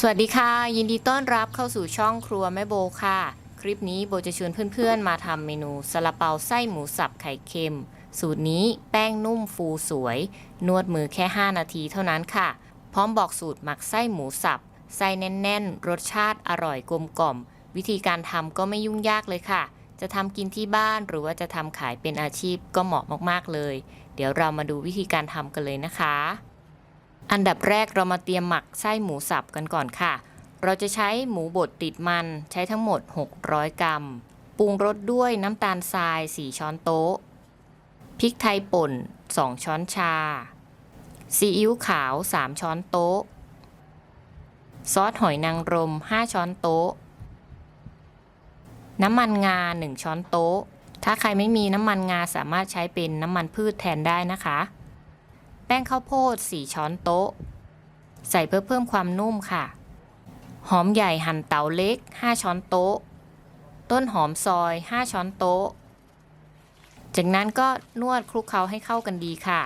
สวัสดีค่ะ ยินดีต้อนรับเข้าสู่ช่องครัวแม่โบค่ะ คลิปนี้โบจะชวนเพื่อนๆ มาทำเมนูซาลาเปาไส้หมูสับไข่เค็ม สูตรนี้แป้งนุ่มฟูสวย นวดมือแค่ 5 นาทีเท่านั้นค่ะ พร้อมบอกสูตรหมักไส้หมูสับ ไส้แน่นๆ รสชาติอร่อยกลมกล่อม วิธีการทำก็ไม่ยุ่งยากเลยค่ะ จะทำกินที่บ้านหรือว่าจะทำขายเป็นอาชีพก็เหมาะมากๆเลย เดี๋ยวเรามาดูวิธีการทำกันเลยนะคะ อันดับแรกเรามาเตรียมหมักไส้หมูสับกันก่อนค่ะ เราจะใช้หมูบดติดมันใช้ทั้งหมด 600 กรัม ปรุงรสด้วยน้ำตาลทราย 4 ช้อนโต๊ะ พริกไทยป่น 2 ช้อนชา ซีอิ๊วขาว 3 ช้อนโต๊ะ ซอสหอยนางรม 5 ช้อนโต๊ะ น้ำมันงา 1 ช้อนโต๊ะ ถ้าใครไม่มีน้ำมันงาสามารถใช้เป็นน้ำมันพืชแทนได้นะคะ แป้งข้าวโพด 4 ช้อนโต๊ะ ใส่เพื่อเพิ่มความนุ่มค่ะ หอมใหญ่หั่นเตาเล็ก 5 ช้อนโต๊ะ ต้นหอมซอย 5 ช้อนโต๊ะ จากนั้นก็นวดคลุกเคล้าให้เข้ากันดีค่ะ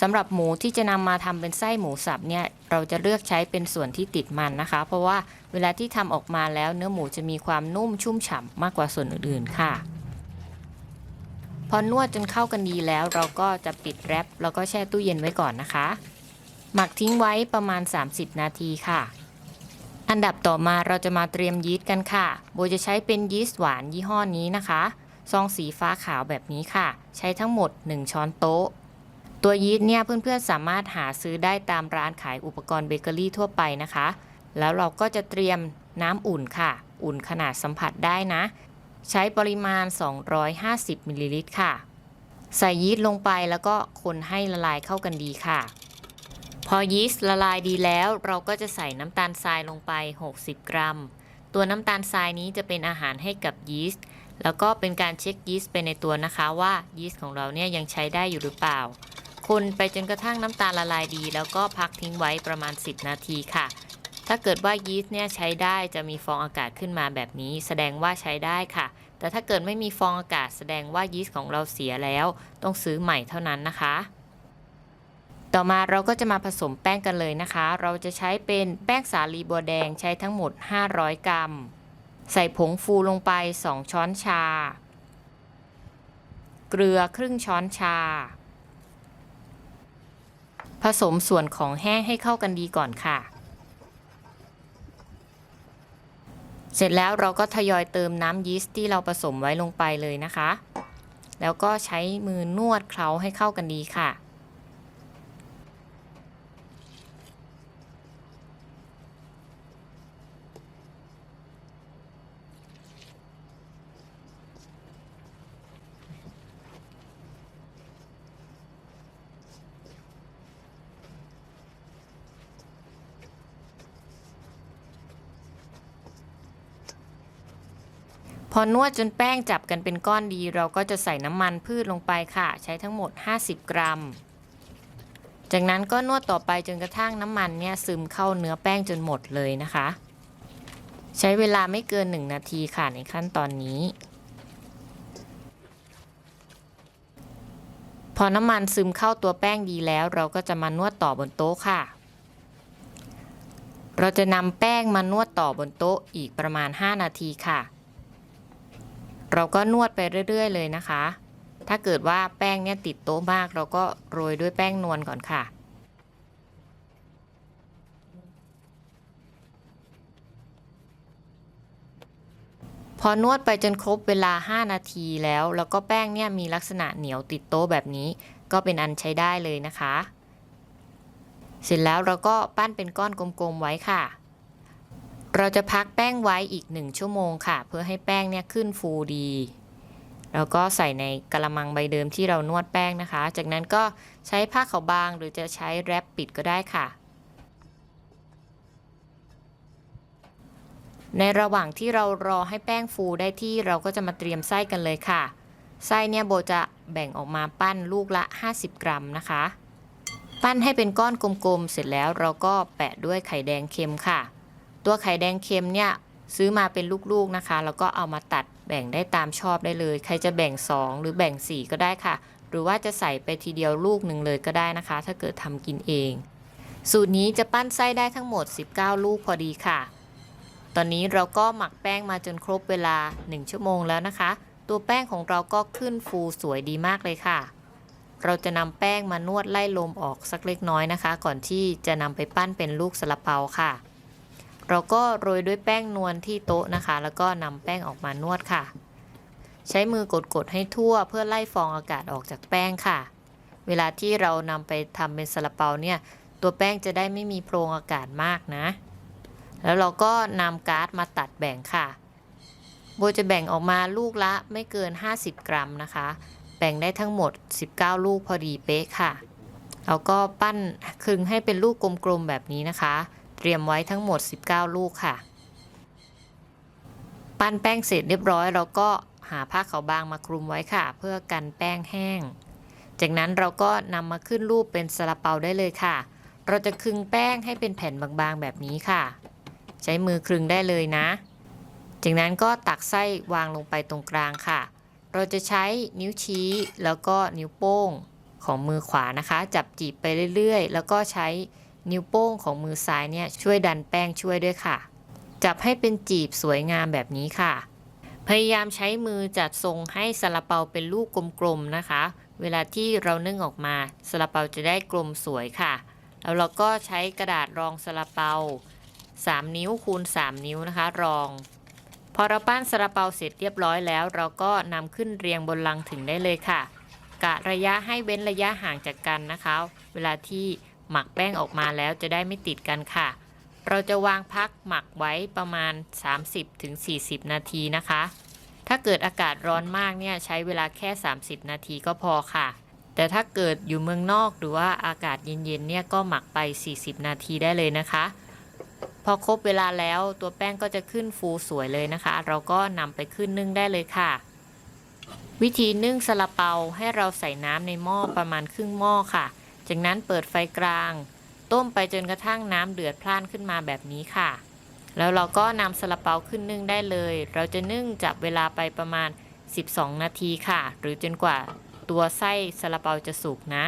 สำหรับหมูที่จะนำมาทำเป็นไส้หมูสับเนี่ยเราจะเลือกใช้เป็นส่วนที่ติดมันนะคะ เพราะว่าเวลาที่ทำออกมาแล้วเนื้อหมูจะมีความนุ่มชุ่มฉ่ำมากกว่าส่วนอื่นๆค่ะ อนวดจนเข้ากันดีแล้วเราก็จะปิดแรปแล้วก็แช่ตู้เย็นไว้ก่อนนะคะ หมักทิ้งไว้ประมาณ 30 นาทีค่ะ อันดับต่อมาเราจะมาเตรียมยีสต์กันค่ะ โบจะใช้เป็นยีสต์หวานยี่ห้อนี้นะคะซองสีฟ้าขาวแบบนี้ค่ะ ใช้ทั้งหมด 1 ช้อนโต๊ะ ตัวยีสต์เนี่ยเพื่อนๆสามารถหาซื้อได้ตามร้านขายอุปกรณ์เบเกอรี่ทั่วไปนะคะ แล้วเราก็จะเตรียมน้ำอุ่นค่ะ อุ่นขนาดสัมผัสได้นะ ใช้ปริมาณ 250มิลลิลิตรค่ะ ใส่ยีสต์ลงไปแล้วก็คนให้ละลายเข้ากันดีค่ะ พอยีสต์ละลายดีแล้ว เราก็จะใส่น้ำตาลทรายลงไป 60 กรัม ตัวน้ำตาลทรายนี้จะเป็นอาหารให้กับยีสต์ แล้วก็เป็นการเช็คยีสต์ไปในตัวนะคะว่ายีสต์ของเราเนี่ยยังใช้ได้อยู่หรือเปล่า คนไปจนกระทั่งน้ำตาลละลายดี แล้วก็พักทิ้งไว้ประมาณ 10 นาทีค่ะ ถ้าเกิดว่ายีสต์เนี่ยใช้ได้จะมีฟองอากาศขึ้นมาแบบนี้ แสดงว่าใช้ได้ค่ะ แต่ถ้าเกิดไม่มีฟองอากาศแสดงว่ายีสต์ของเราเสียแล้ว ต้องซื้อใหม่เท่านั้นนะคะ ต่อมาเราก็จะมาผสมแป้งกันเลยนะคะ เราจะใช้เป็นแป้งสาลีบัวแดงใช้ทั้งหมด 500 กรัม ใส่ผงฟูลงไป 2 ช้อนชา เกลือครึ่งช้อนชา ผสมส่วนของแห้งให้เข้ากันดีก่อนค่ะ เสร็จแล้วเราก็ทยอยเติมน้ำยีสต์ที่เราผสมไว้ลงไปเลยนะคะ แล้วก็ใช้มือนวดเคล้าให้เข้ากันดีค่ะ พอนวดจนแป้งจับกันเป็นก้อนดี เราก็จะใส่น้ำมันพืชลงไปค่ะ ใช้ทั้งหมด 50 กรัม จากนั้นก็นวดต่อไปจนกระทั่งน้ำมันเนี่ยซึมเข้าเนื้อแป้งจนหมดเลยนะคะ ใช้เวลาไม่เกิน 1 นาทีค่ะในขั้นตอนนี้ พอน้ำมันซึมเข้าตัวแป้งดีแล้ว เราก็จะมานวดต่อบนโต๊ะค่ะเราจะนำแป้งมานวดต่อบนโต๊ะอีกประมาณ 5 นาทีค่ะ เราก็นวดไปเรื่อย ๆ เลยนะคะ ถ้าเกิดว่าแป้งเนี่ยติดโต๊ะมาก เราก็โรยด้วยแป้งนวลก่อนค่ะพอนวดไปจนครบเวลา 5 นาทีแล้ว แล้วก็แป้งเนี่ยมีลักษณะเหนียวติดโต๊ะแบบนี้ ก็เป็นอันใช้ได้เลยนะคะ เสร็จแล้วเราก็ปั้นเป็นก้อนกลมๆไว้ค่ะ เราจะพักแป้งไว้อีก 1 ชั่วโมงค่ะ เพื่อให้แป้งเนี่ยขึ้นฟูดี แล้วก็ใส่ในกระมังใบเดิมที่เรานวดแป้งนะคะ จากนั้นก็ใช้ผ้าขาวบางหรือจะใช้แรปปิดก็ได้ค่ะ ในระหว่างที่เรารอให้แป้งฟูได้ที่เราก็จะมาเตรียมไส้กันเลยค่ะ ไส้เนี่ยโบจะแบ่งออกมาปั้นลูกละ 50 กรัมนะคะ ปั้นให้เป็นก้อนกลมๆ เสร็จแล้วเราก็แปะด้วยไข่แดงเค็มค่ะ ตัวไข่แดงเค็มเนี่ยซื้อมาเป็นลูกๆนะคะ แล้วก็เอามาตัดแบ่งได้ตามชอบได้เลย ใครจะแบ่ง 2 หรือแบ่ง 4 ก็ได้ค่ะ หรือว่าจะใส่ไปทีเดียวลูกหนึ่งเลยก็ได้นะคะ ถ้าเกิดทำกินเอง สูตรนี้จะปั้นไส้ได้ทั้งหมด 19 ลูกพอดีค่ะ ตอนนี้เราก็หมักแป้งมาจนครบเวลา 1 ชั่วโมงแล้วนะคะ ตัวแป้งของเราก็ขึ้นฟูสวยดีมากเลยค่ะ เราจะนำแป้งมานวดไล่ลมออกสักเล็กน้อยนะคะ ก่อนที่จะนำไปปั้นเป็นลูกสละเปาค่ะ เราก็โรยด้วยแป้งนวลที่โต๊ะนะคะ แล้วก็นำแป้งออกมานวดค่ะ ใช้มือกดๆให้ทั่วเพื่อไล่ฟองอากาศออกจากแป้งค่ะ เวลาที่เรานำไปทำเป็นซาลาเปาเนี่ย ตัวแป้งจะได้ไม่มีโพรงอากาศมากนะ แล้วเราก็นำการ์ดมาตัดแบ่งค่ะ โบจะแบ่งออกมาลูกละไม่เกิน 50 กรัมนะคะ แบ่งได้ทั้งหมด 19 ลูกพอดีเป๊ะค่ะเราก็ปั้นคลึงให้เป็นลูกกลมๆแบบนี้นะคะ ตรียมไว้ทั้งหมด 19 ลูกค่ะ ปั้นแป้งเสร็จเรียบร้อย เราก็หาผ้าขาวบางมาคลุมไว้ค่ะ เพื่อกันแป้งแห้ง จากนั้นเราก็นำมาขึ้นรูปเป็นซาลาเปาได้เลยค่ะ เราจะคลึงแป้งให้เป็นแผ่นบางๆแบบนี้ค่ะ ใช้มือคลึงได้เลยนะ จากนั้นก็ตักไส้วางลงไปตรงกลางค่ะ เราจะใช้นิ้วชี้แล้วก็นิ้วโป้งของมือขวานะคะ จับจีบไปเรื่อยๆ แล้วก็ใช้ นิ้วโป้งของมือซ้ายเนี่ยช่วยดันแป้งช่วยด้วยค่ะ จับให้เป็นจีบสวยงามแบบนี้ค่ะ พยายามใช้มือจัดทรงให้ซาลาเปาเป็นลูกกลมๆนะคะ เวลาที่เรานึ่งออกมาซาลาเปาจะได้กลมสวยค่ะ แล้วเราก็ใช้กระดาษรองซาลาเปา 3 นิ้วคูณ 3 นิ้วนะคะ รอง พอเราปั้นซาลาเปาเสร็จเรียบร้อยแล้ว เราก็นำขึ้นเรียงบนลังถึงได้เลยค่ะ กะระยะให้เว้นระยะห่างจากกันนะคะ เวลาที่ หมักแป้งออกมาแล้วจะได้ไม่ติดกันค่ะ เราจะวางพักหมักไว้ประมาณ 30-40 นาทีนะคะ ถ้าเกิดอากาศร้อนมากเนี่ยใช้เวลาแค่ 30 นาทีก็พอค่ะ แต่ถ้าเกิดอยู่เมืองนอกหรือว่าอากาศเย็นๆเนี่ยก็หมักไป 40 นาทีได้เลยนะคะ พอครบเวลาแล้วตัวแป้งก็จะขึ้นฟูสวยเลยนะคะ เราก็นำไปขึ้นนึ่งได้เลยค่ะวิธีนึ่งซาลาเปาให้เราใส่น้ำในหม้อประมาณครึ่งหม้อค่ะ จากนั้นเปิดไฟกลาง ต้มไปจนกระทั่งน้ำเดือดพล่านขึ้นมาแบบนี้ค่ะ แล้วเราก็นำซาลาเปาขึ้นนึ่งได้เลย เราจะนึ่งจับเวลาไปประมาณ 12 นาทีค่ะ หรือจนกว่าตัวไส้ซาลาเปาจะสุกนะ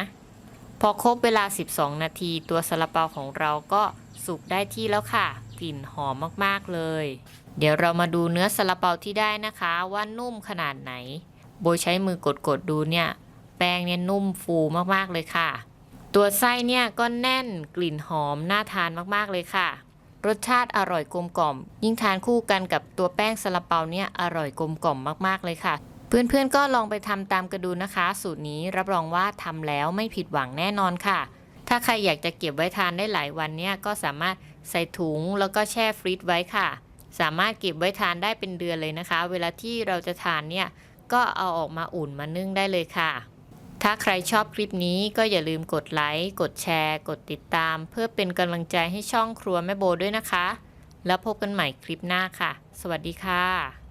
พอครบเวลา 12 นาที ตัวซาลาเปาของเราก็สุกได้ที่แล้วค่ะ กลิ่นหอมมากๆเลย เดี๋ยวเรามาดูเนื้อซาลาเปาที่ได้นะคะว่านุ่มขนาดไหน โบยใช้มือกดๆดูเนี่ย แป้งเนี่ยนุ่มฟูมากๆเลยค่ะ ตัวไส้เนี่ยก็แน่นกลิ่นหอมน่าทานมากๆเลยค่ะ รสชาติอร่อยกลมกล่อม ยิ่งทานคู่กันกับตัวแป้งซาลาเปาเนี่ยอร่อยกลมกล่อมมากๆเลยค่ะ เพื่อนๆก็ลองไปทำตามกันดูนะคะ สูตรนี้รับรองว่าทำแล้วไม่ผิดหวังแน่นอนค่ะ ถ้าใครอยากจะเก็บไว้ทานได้หลายวันเนี่ยก็สามารถใส่ถุงแล้วก็แช่ฟรีซไว้ค่ะ สามารถเก็บไว้ทานได้เป็นเดือนเลยนะคะ เวลาที่เราจะทานเนี่ยก็เอาออกมาอุ่นมานึ่งได้เลยค่ะ ถ้าใครชอบคลิปนี้ก็อย่าลืมกดไลค์ กดแชร์ กดติดตาม เพื่อเป็นกำลังใจให้ช่องครัวแม่โบด้วยนะคะ แล้วพบกันใหม่คลิปหน้าค่ะ สวัสดีค่ะ